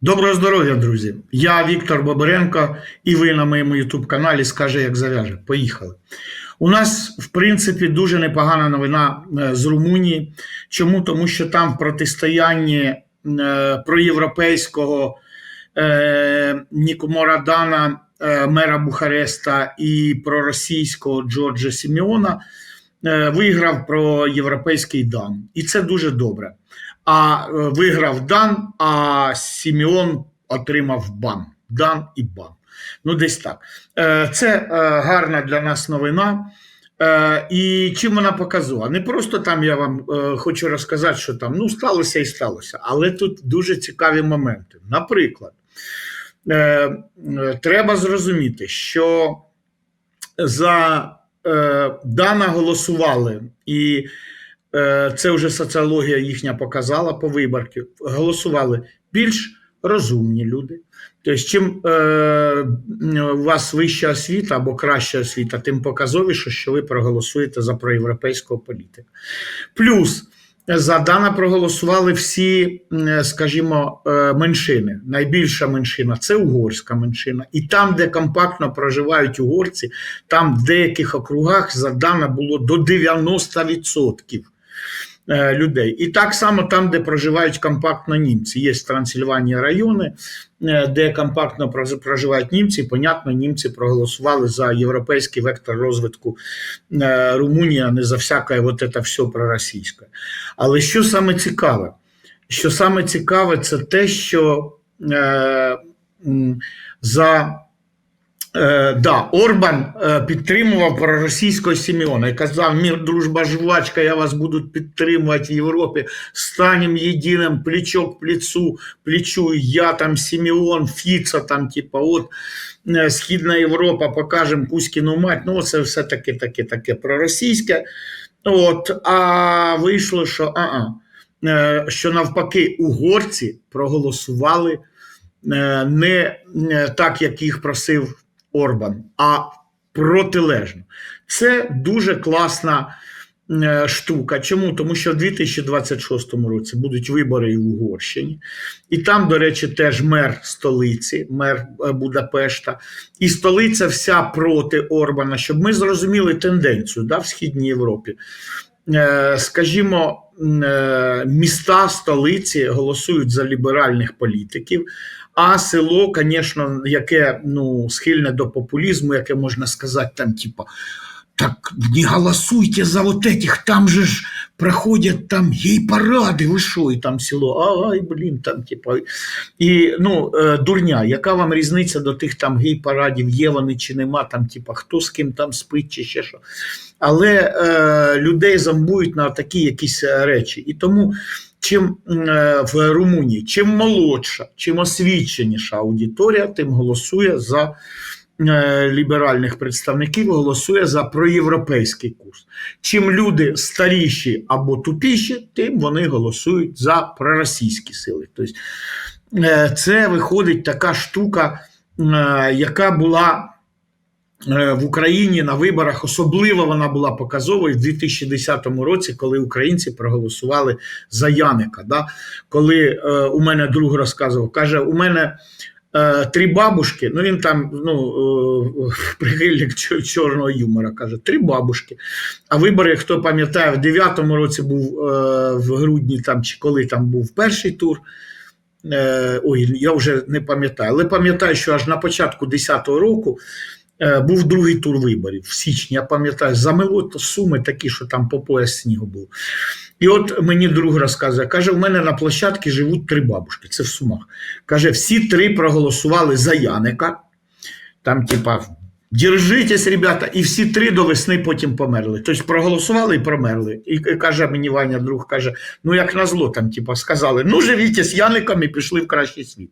Доброго здоров'я, друзі! Я Віктор Бобаренко, і ви на моєму ютуб-каналі скаже, як зав'яже. Поїхали. У нас, в принципі, дуже непогана новина е, з Румунії. Чому? Тому що там в протистоянні е, проєвропейського е, Нікомора Дана, мера Бухареста, і проросійського Джорджа Сімеона е, виграв проєвропейський Дан. І це дуже добре. А е, виграв Дан, а Сімеон отримав бан. Дан і бан. Ну, десь так. Е, Це е, гарна для нас новина. І чим вона показує? Не просто там я вам хочу розказати, що там ну, сталося і сталося, але тут дуже цікаві моменти. Наприклад, треба зрозуміти, що за Дана голосували, і це вже соціологія їхня показала по виборці, голосували більш розумні люди. Тобто, чим е, у вас вища освіта або краща освіта, тим показовіше, що ви проголосуєте за проєвропейського політика. Плюс за Дана проголосували всі, скажімо, е, меншини. Найбільша меншина це угорська меншина. І там, де компактно проживають угорці, там в деяких округах за Дана було до 90% е, людей. І так само там, де проживають компактно німці. Є в Трансильванії райони, е, де компактно проживають німці. Понятно, німці проголосували за європейський вектор розвитку е, Румунії, а не за всяке вот это все проросійське. Але що саме цікаве? Що саме цікаве, це те, що е, за Е, да, Орбан е, підтримував проросійського Сімеона і казав: мір, дружба, жвачка, я вас буду підтримувати в Європі. Станем єдиним плечо к плечу, я там Сімеон, Фіца, там, типа, от е, Східна Європа, покажемо Кузькіну мать. Ну, це все таке, таке, таке проросійське. От, а вийшло, що а-а, е, що навпаки, угорці проголосували не так, як їх просив Орбан, а протилежно. Це дуже класна е, штука. Чому? Тому що в 2026 році будуть вибори в Угорщині, і там, до речі, теж мер столиці, мер е, Будапешта, і столиця вся проти Орбана, щоб ми зрозуміли тенденцію да, в Східній Європі. Е, Скажімо, міста столиці голосують за ліберальних політиків, а село, звісно, яке ну, схильне до популізму, яке можна сказати, там, типа, так не голосуйте за вот этих, там же ж проходять там гей-паради, ви що, і там село, ай, блін, там, типа. І ну, е, дурня, яка вам різниця до тих там гей-парадів, є вони чи нема, там, типа, хто з ким там спить, чи ще що. Але е, людей зомбують на такі якісь е, речі. І тому чим е, в Румунії, чим молодша, чим освіченіша аудиторія, тим голосує за ліберальних представників, голосує за проєвропейський курс. Чим люди старіші або тупіші, тим вони голосують за проросійські сили. Тобто е, це виходить така штука, е, яка була е, в Україні на виборах. Особливо вона була показовою в 2010 році, коли українці проголосували за Яника. Да? Коли е, у мене друг розказував, каже, у мене. Е, Три бабушки, ну він там ну, е, прихильник чорного юмора, каже, три бабушки. А вибори, хто пам'ятає, в 9-му році був е, в грудні, там, чи коли там був перший тур. Ой, я вже не пам'ятаю, але пам'ятаю, що аж на початку 10-го року був другий тур виборів в січні. Я пам'ятаю, замело суми такі, що там по пояс снігу було. І от мені друг розказує, каже: у мене на площадці живуть три бабушки, це в Сумах. Каже, всі три проголосували за Яника. Там, типа, держитесь, ребята, і всі три до весни потім померли. Тобто проголосували і промерли. І, і каже мені Ваня, друг каже: ну як назло, там, типа, сказали, ну живіть з Яником і пішли в кращий світ.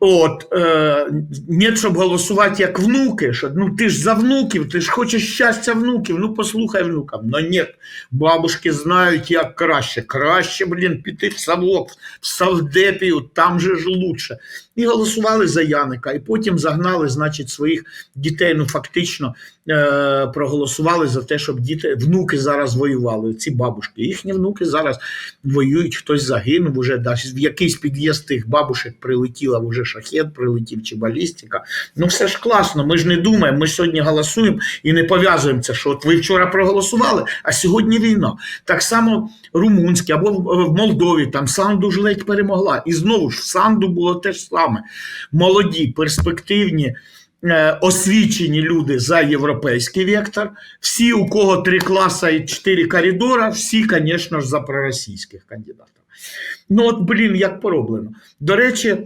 От, е, не щоб голосувати як внуки, що ну ти ж за внуків, ти ж хочеш щастя внуків, ну послухай внукам. Но ні, бабушки знають, як краще. Краще, блін, піти в Савок, в Савдепію, там же ж лучше. І голосували за Яника, і потім загнали, значить, своїх дітей, ну фактично е, проголосували за те, щоб діти, внуки зараз воювали, ці бабушки. Їхні внуки зараз воюють, хтось загинув, уже десь в якийсь під'їзд тих бабушек прилетіла, вже шахет прилетів чи балістика. Ну все ж класно, ми ж не думаємо, ми сьогодні голосуємо і не пов'язуємо це, що от ви вчора проголосували, а сьогодні війна. Так само румунське або в в Молдові, там Санду ж ледь перемогла. І знову ж в Санду було те ж саме. Молоді, перспективні. е, Освічені люди за європейський вектор, всі, у кого три класа і чотири коридора, всі, звісно ж, за проросійських кандидатів. Ну, от, блін, як пороблено. До речі,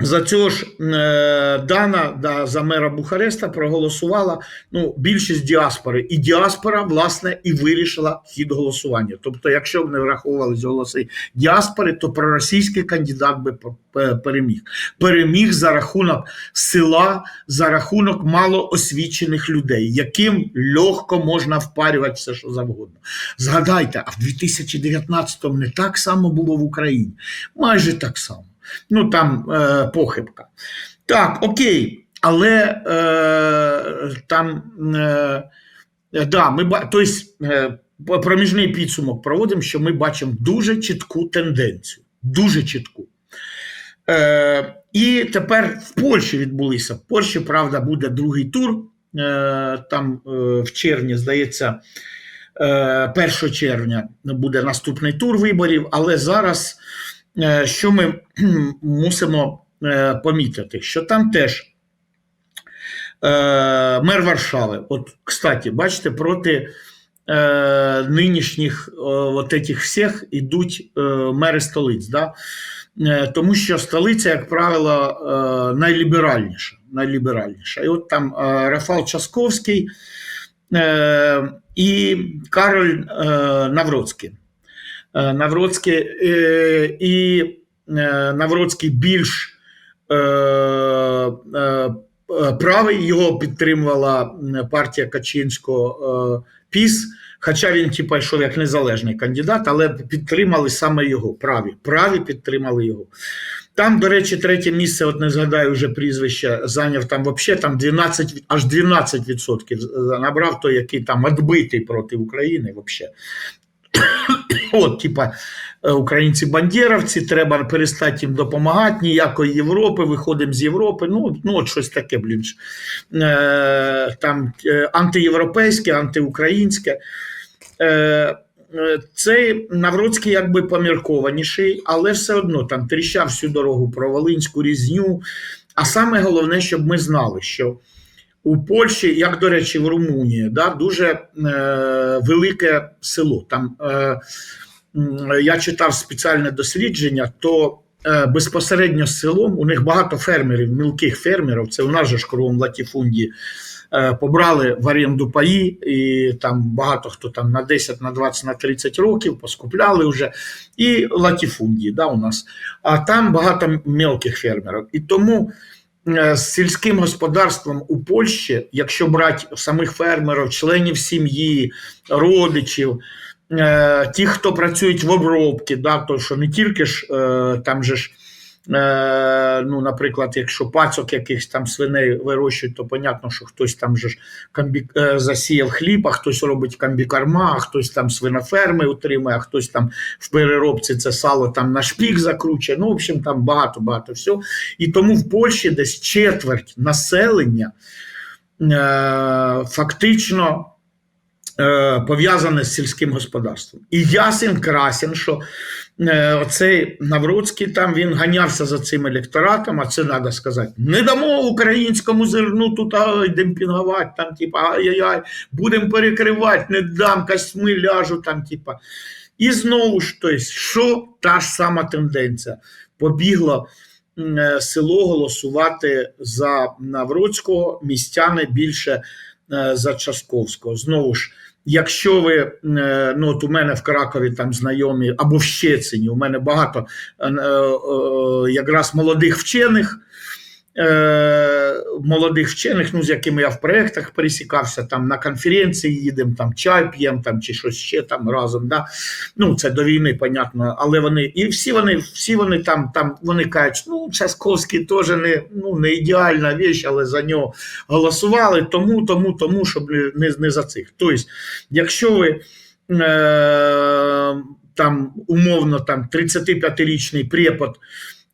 за цього ж е, Дана да, за мера Бухареста проголосувала ну, більшість діаспори. І діаспора, власне, і вирішила хід голосування. Тобто, якщо б не враховувалися голоси діаспори, то проросійський кандидат би переміг. Переміг за рахунок села, за рахунок малоосвічених людей, яким легко можна впарювати все, що завгодно. Згадайте, а в 2019-му не так само було в Україні. Майже так само. Ну там е, похибка. Так, окей, але е, там е, да, ми тобто, е, проміжний підсумок проводимо, що ми бачимо дуже чітку тенденцію. Дуже чітку. Е, і тепер в Польщі відбулися. В Польщі, правда, буде другий тур. Е, там е, в червні, здається, е, 1 червня буде наступний тур виборів, але зараз що ми мусимо е, помітити, що там теж е, мер Варшави, от, кстати, бачите, проти е, нинішніх е, от этих всіх ідуть е, мери столиць. Да? Е, тому що столиця, як правило, е, найліберальніша. найліберальніша. І от там е, Рафал Часковський е, і Кароль е, Навроцький. Е, Навроцький е, і е, Навроцький більш правий, його підтримувала партія Качинського ПІС, хоча він типа йшов як незалежний кандидат, але підтримали саме його. Праві, праві підтримали його. Там, до речі, третє місце, от не згадаю вже прізвище, зайняв там взагалі там 12, аж 12% набрав той, який там відбитий проти України взагалі. От, типа, е, українці бандєровці, треба перестати їм допомагати, ніякої Європи, виходимо з Європи. Ну, ну от щось таке, блін. Е, там е, антиєвропейське, антиукраїнське. Е, е, цей Навроцький якби поміркованіший, але все одно там тріщав всю дорогу про Волинську різню. А саме головне, щоб ми знали, що у Польщі, як до речі, в Румунії, да, дуже е, велике село. Там е, я читав спеціальне дослідження, то е, безпосередньо з селом у них багато фермерів, мілких фермерів. Це у нас же ж кругом латіфундії. е, Побрали в оренду паї, і там багато хто там на 10, на 20, на 30 років поскупляли вже, і латіфундії да, у нас. А там багато мелких фермерів. І тому з сільським господарством у Польщі, якщо брати самих фермерів, членів сім'ї, родичів, е, ті, хто працюють в обробці, да, то що не тільки ж е, там же ж. Е, ну, наприклад, якщо пацок якихось там свиней вирощують, то понятно, що хтось там же ж комбі... е, засіяв хліб, а хтось робить комбікорма, а хтось там свиноферми утримує, а хтось там в переробці це сало там на шпік закручує. Ну, в общем, там багато-багато всього. І тому в Польщі десь четверть населення е, фактично пов'язане з сільським господарством. І ясен красен, що оцей Навроцький там він ганявся за цим електоратом, а це треба сказати. Не дамо українському зерну тут ай, демпінгувати, там, типа, ай-яй-яй, будемо перекривати, не дам, косьми ляжу, там, типа. І знову ж, тобто, що та ж сама тенденція. Побігло е, село голосувати за Навроцького, містяни більше е, за Часковського. Знову ж, Якщо ви е, ну от у мене в Кракові там знайомі або в Щецині, у мене багато е, е, якраз молодих вчених, молодих вчених, ну з якими я в проєктах пересікався, там на конференції їдемо, там чай п'ємо там чи щось ще там разом. Да? Ну це до війни, понятно. Але вони і всі вони, всі вони там, там вони кажуть, ну Часковський теж не, ну, не ідеальна віч, але за нього голосували тому, тому, тому, щоб не, не, за цих. Тобто, якщо ви. Е, там умовно там 35-річний препод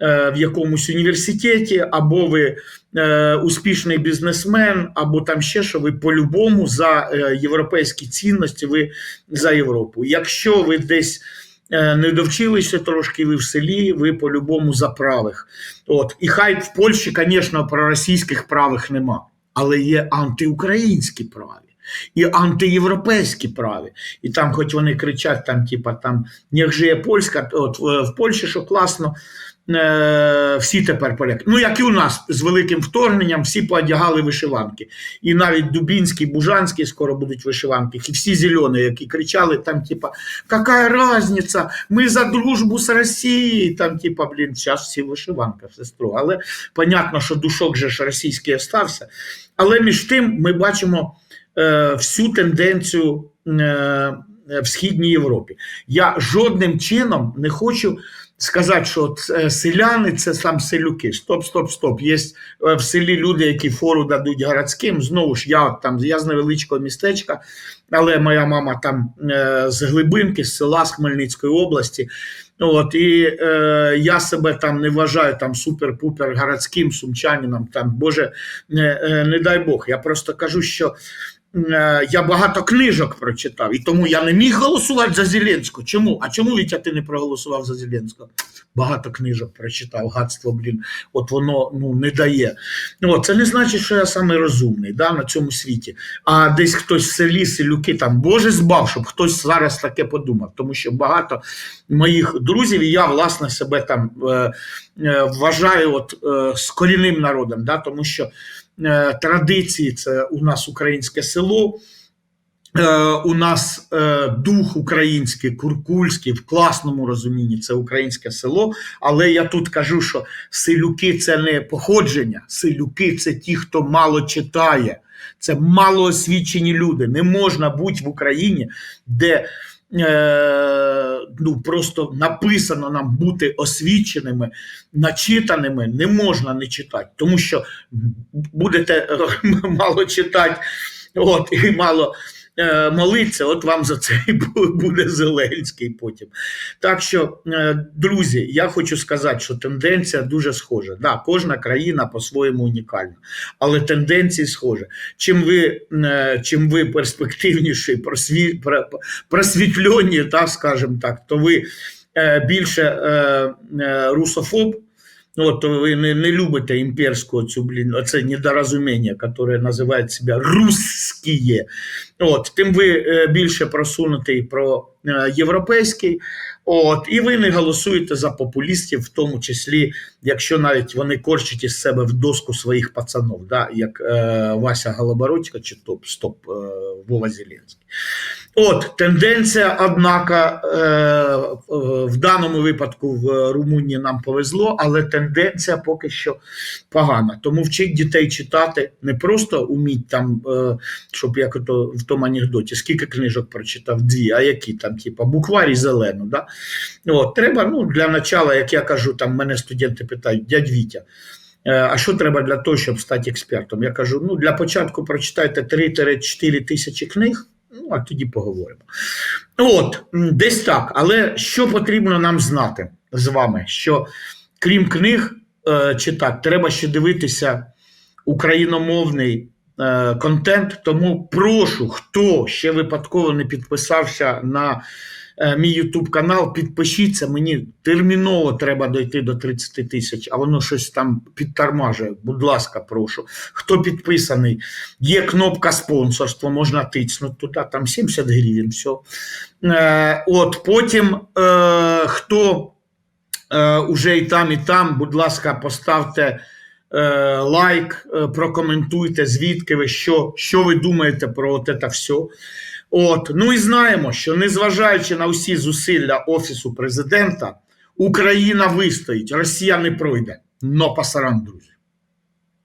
в якомусь університеті, або ви е, успішний бізнесмен, або там ще що ви по-любому за е, європейські цінності, ви за Європу. Якщо ви десь е, не довчилися трошки, ви в селі, ви по-любому за правих. От. І хай в Польщі, звісно, проросійських правих нема, але є антиукраїнські праві. І антиєвропейські праві. І там, хоч вони кричать, там, типа, там, «Нех жиє польська, от в Польщі, що класно, е, всі тепер поляки. Ну, як і у нас з великим вторгненням, всі поодягали вишиванки. І навіть Дубінський, Бужанський скоро будуть вишиванки. І всі зелені, які кричали, там, типа, яка разниця, ми за дружбу з Росією. Там, типа, блін, зараз всі в вишиванках, сестру. Але понятно, що душок же ж російський остався. Але між тим ми бачимо е, всю тенденцію е, в Східній Європі. Я жодним чином не хочу сказати, що е, селяни це сам селюки. Стоп, стоп, стоп. Є е, в селі люди, які фору дадуть городським. Знову ж я там я з невеличкого містечка, але моя мама там е, з глибинки, з села з Хмельницької області. От, і е, я себе там не вважаю там супер-пупер городським сумчанином. Там, Боже, не, е, не дай Бог. Я просто кажу, що е, я багато книжок прочитав, і тому я не міг голосувати за Зеленського. Чому? А чому Вітя, ти не проголосував за Зеленського? Багато книжок прочитав, гадство, блін, от воно ну, не дає. От, це не значить, що я саме розумний да, на цьому світі. А десь хтось в селі, селюки там, Боже збав, щоб хтось зараз таке подумав. Тому що багато моїх друзів, і я, власне, себе там е, е, вважаю от, е, з корінним народом, да, тому що е, традиції це у нас українське село. Е, У нас е, дух український, куркульський, в класному розумінні це українське село. Але я тут кажу, що селюки це не походження, селюки це ті, хто мало читає, це малоосвічені люди. Не можна бути в Україні, де е, ну, просто написано нам бути освіченими, начитаними, не можна не читати, тому що будете е, мало читати, от, і мало е, молиться, от вам за це буде Зеленський потім. Так що, е, друзі, я хочу сказати, що тенденція дуже схожа. Да, кожна країна по-своєму унікальна, але тенденції схожі. Чим ви, е, чим ви перспективніші, просві, про- просвітлені, так, скажімо так, то ви е, більше е, е, русофоб, от ви не, не любите імперську цю, блін, оце недорозуміння, яке називає себе русськіє. От, тим ви е, більше просунутий про європейський. От, і ви не голосуєте за популістів, в тому числі, якщо навіть вони корчать із себе в доску своїх пацанов, да, як е, Вася Голобородько чи топ, стоп, е, Вова Зеленський. От тенденція, однако, е, е, в даному випадку в Румунії нам повезло, але тенденція поки що погана. Тому вчить дітей читати не просто уміть там, е, щоб як ото в тому анекдоті, скільки книжок прочитав, дві, а які там, типа, букварі зелену. Да? От, треба, ну, для начала, як я кажу, там мене студенти питають, дядь Вітя. е, А що треба для того, щоб стати експертом? Я кажу: ну для початку прочитайте 3-4 тисячі книг, ну а тоді поговоримо. От, десь так. Але що потрібно нам знати з вами? Що крім книг е, читати, треба ще дивитися україномовний контент. Тому прошу, хто ще випадково не підписався на е, мій YouTube канал, підпишіться. Мені терміново треба дойти до 30 тисяч, а воно щось там підтормажує. Будь ласка, прошу. Хто підписаний, є кнопка спонсорства, можна тицнути туди, там 70 гривень. Все. Е, от потім е, хто е, уже і там, і там, будь ласка, поставте е, лайк, е, прокоментуйте, звідки ви, що, що ви думаєте про це все. От, ну і знаємо, що незважаючи на усі зусилля Офісу президента, Україна вистоїть, Росія не пройде. Но пасаран, друзі.